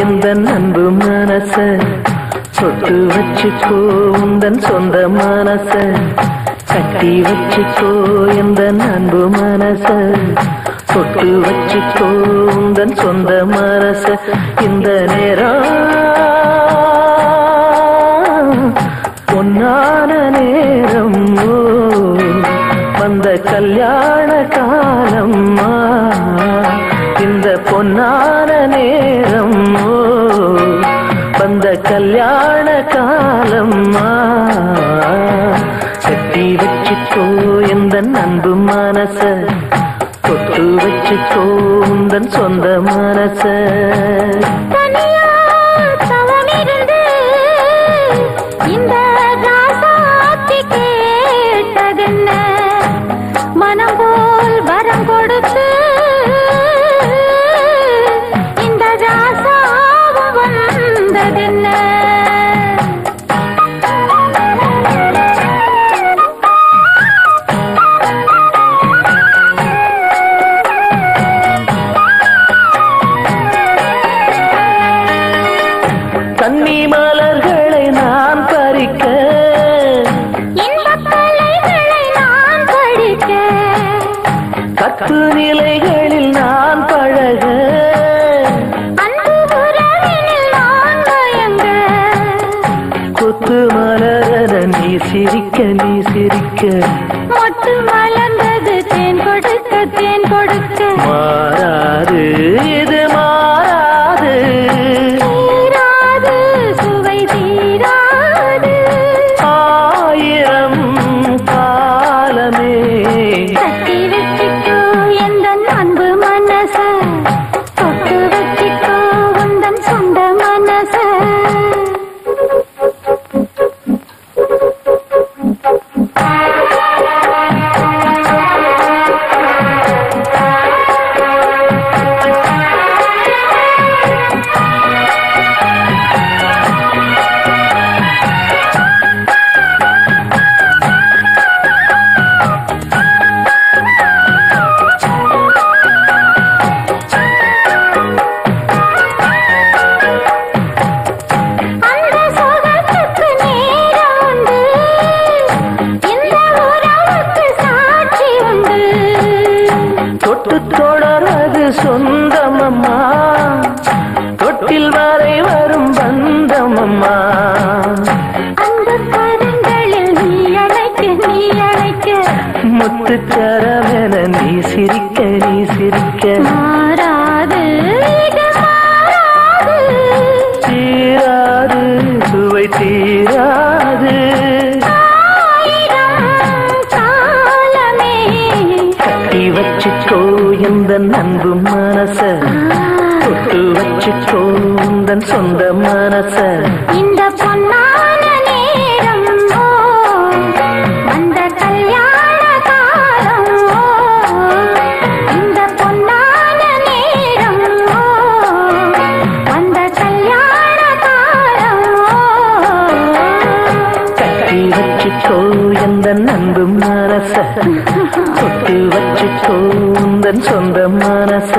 எந்த அன்பு மனச சொத்து வச்சுக்கோ உந்தன் சொந்த மனச கட்டி வச்சுக்கோ. எந்த அன்பு மனச சொத்து வச்சுக்கோ உந்தன் சொந்த மனச இந்த நேரம். பொன்னான நேரம் வந்த கல்யாண காலம்மா. இந்த பொன்னா வந்த கல்யாண காலம்மா கட்டி வச்சுக்கோ எந்த அன்பு மனச. தொட்டு வச்சுக்கோ உந்தன் சொந்த மனச. வந்ததென்ன கன்னி மலர்களை நான் பறிக்க கலைகளை சிரிக்க நீ சிரிக்க. மொட்டு மலர்ந்தது தேன் கொடுக்க தேன் கொடுக்க. மாறாது இது மாறாது. முத்துச்சரமென நீ சிரிக்க நீ சிரிக்க. மாறாது தீராது சுவை தீராது. கட்டி வச்சுக்கோ இந்த அன்பு மனச. தொட்டு வச்சுக்கோ உந்தன் சொந்த மனச. இந்த பொன்னான வச்சுக்கோ இந்த அன்பு மனச தொட்டு வச்சுக்கோ உந்தன் சொந்த மனச